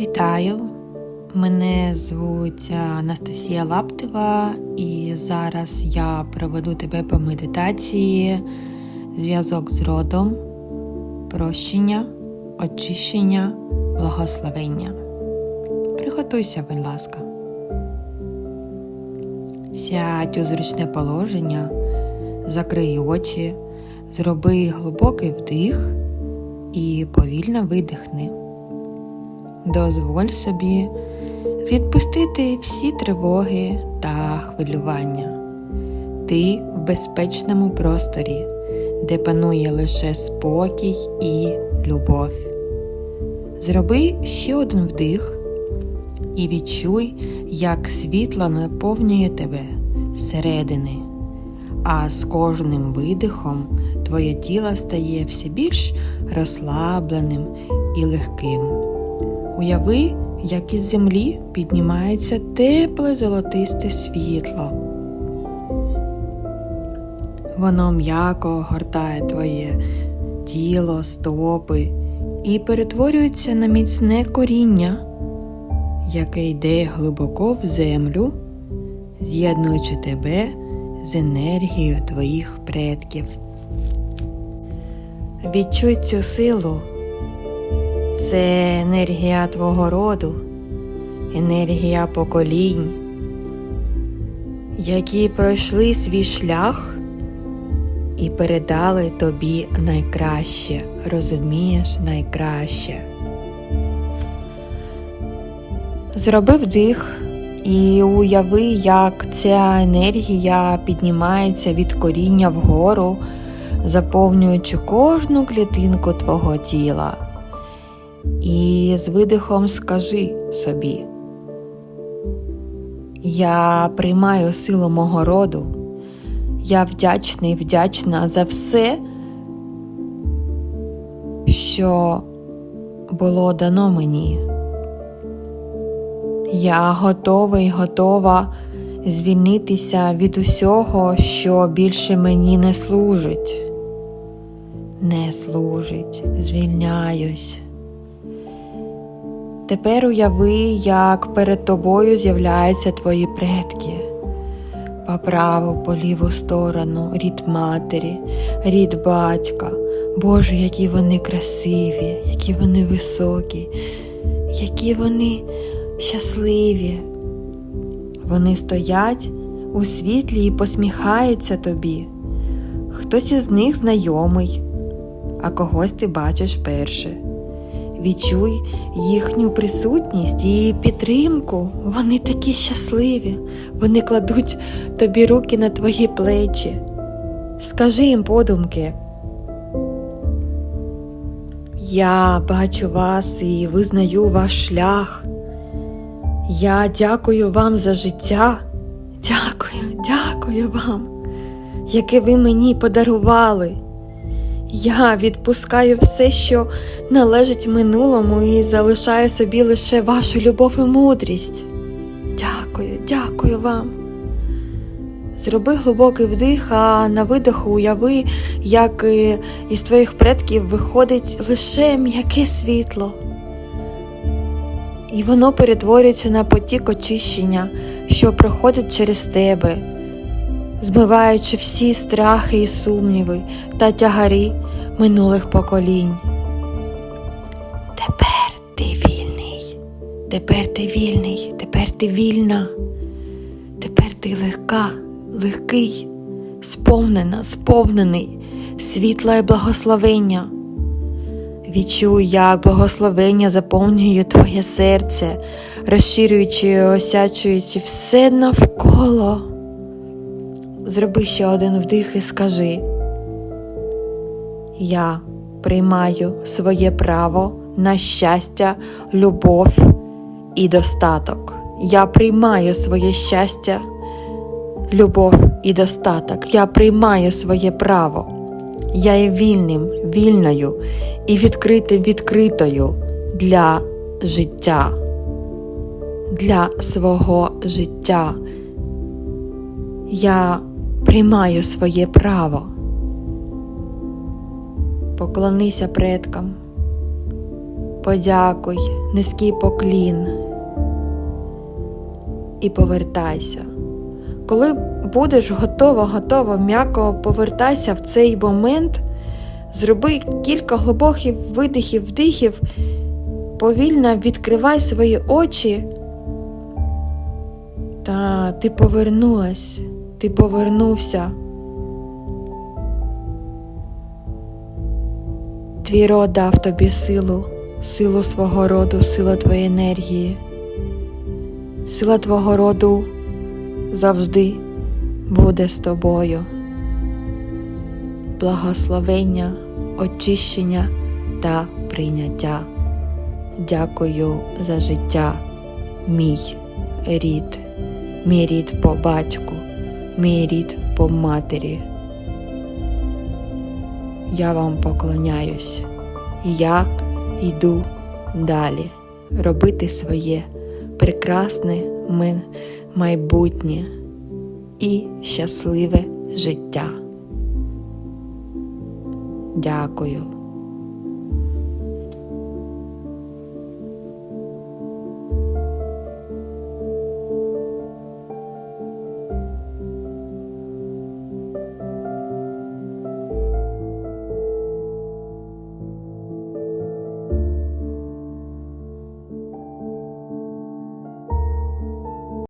Вітаю! Мене звуть Анастасія Лаптева, і зараз я проведу тебе по медитації, зв'язок з родом, прощення, очищення, благословення. Приготуйся, будь ласка. Сядь у зручне положення, закрий очі, зроби глибокий вдих і повільно видихни. Дозволь собі відпустити всі тривоги та хвилювання. Ти в безпечному просторі, де панує лише спокій і любов. Зроби ще один вдих і відчуй, як світло наповнює тебе зсередини, а з кожним видихом твоє тіло стає все більш розслабленим і легким. Уяви, як із землі піднімається тепле золотисте світло. Воно м'яко гортає твоє тіло, стопи і перетворюється на міцне коріння, яке йде глибоко в землю, з'єднуючи тебе з енергією твоїх предків. Відчуй цю силу. Це енергія твого роду, енергія поколінь, які пройшли свій шлях і передали тобі найкраще, розумієш найкраще. Зроби вдих і уяви, як ця енергія піднімається від коріння вгору, заповнюючи кожну клітинку твого тіла. І з видихом скажи собі, я приймаю силу мого роду, я вдячний, вдячна за все, що було дано мені. Я готовий, готова звільнитися від усього, що більше мені не служить. Не служить, звільняюсь. Тепер уяви, як перед тобою з'являються твої предки. По праву, по ліву сторону, рід матері, рід батька. Боже, які вони красиві, які вони високі, які вони щасливі. Вони стоять у світлі і посміхаються тобі. Хтось із них знайомий, а когось ти бачиш перше. Відчуй їхню присутність і підтримку. Вони такі щасливі, вони кладуть тобі руки на твої плечі. Скажи їм подумки. Я бачу вас і визнаю ваш шлях. Я дякую вам за життя. Дякую, дякую вам, яке ви мені подарували. Я відпускаю все, що належить минулому, і залишаю собі лише вашу любов і мудрість. Дякую, дякую вам. Зроби глибокий вдих, а на видиху уяви, як із твоїх предків виходить лише м'яке світло. І воно перетворюється на потік очищення, що проходить через тебе змиваючи всі страхи і сумніви та тягарі минулих поколінь. Тепер ти вільний, тепер ти вільний, тепер ти вільна, тепер ти легка, легкий, сповнена, сповнений світла і благословення. Відчуй, як благословення заповнює твоє серце, розширюючи, і осячуючи все навколо. Зроби ще один вдих і скажи, я приймаю своє право на щастя, любов і достаток. Я приймаю своє щастя, любов і достаток. Я приймаю своє право. Я є вільним, вільною і відкритим відкритою для життя, для свого життя. Я приймаю своє право. Поклонися предкам, подякуй, низький поклін і повертайся. Коли будеш готова, готова, м'яко повертайся в цей момент, зроби кілька глибоких видихів, вдихів, повільно відкривай свої очі. Та ти повернулась, ти повернувся. Твій род дав тобі силу, силу свого роду, силу твоєї енергії. Сила твого роду завжди буде з тобою. Благословення, очищення та прийняття. Дякую за життя, мій рід, мій рід по батьку, мій рід по матері. Я вам поклоняюсь. Я йду далі робити своє прекрасне майбутнє і щасливе життя. Дякую.